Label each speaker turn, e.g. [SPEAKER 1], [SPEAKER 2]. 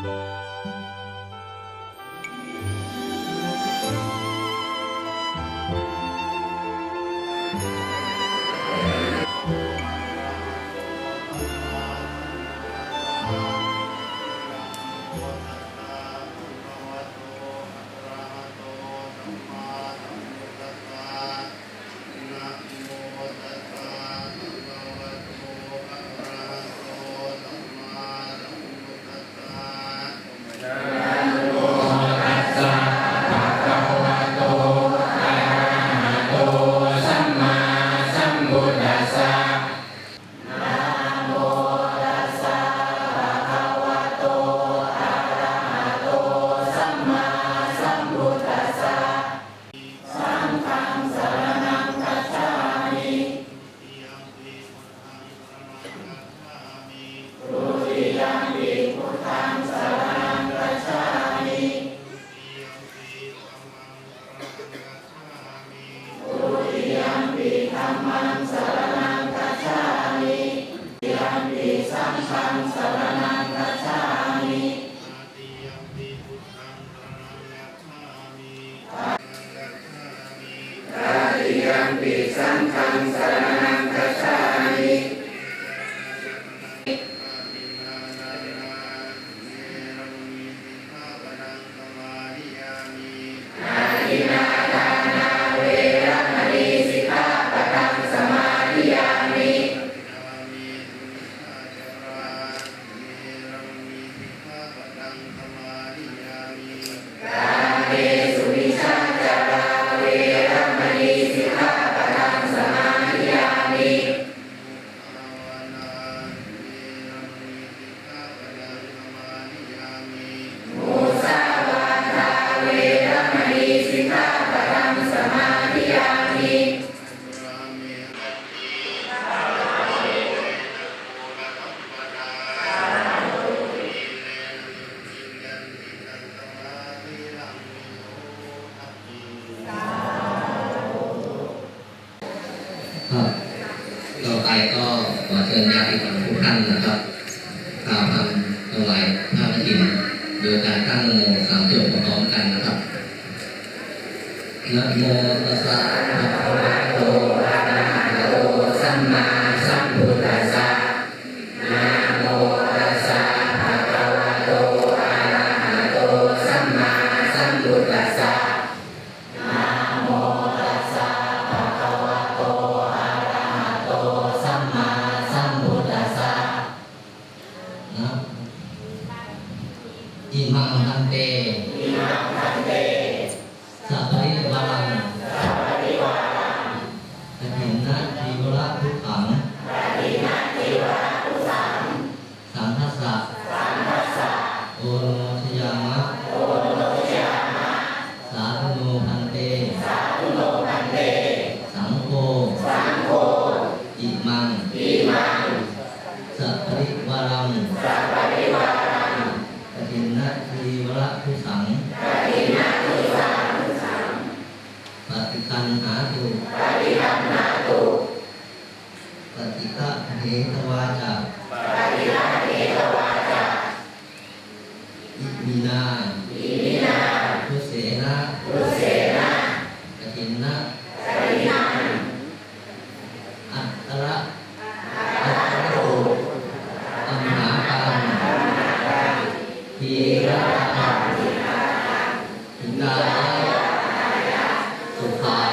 [SPEAKER 1] Música ท่นนะครับตามทำถวายพระกฐินโดยการตั้งโมสามจบพร้อมกันนะครับนะโมตัสสะภะคะวะ ปฏิวารังกตินะทีวระทุสังกตินะทีวระทุสัง
[SPEAKER 2] ปฏิคันหาตุปฏิคันหาตุปฏิฆะเหตวาจาปฏิฆะเหตวา ทุกข์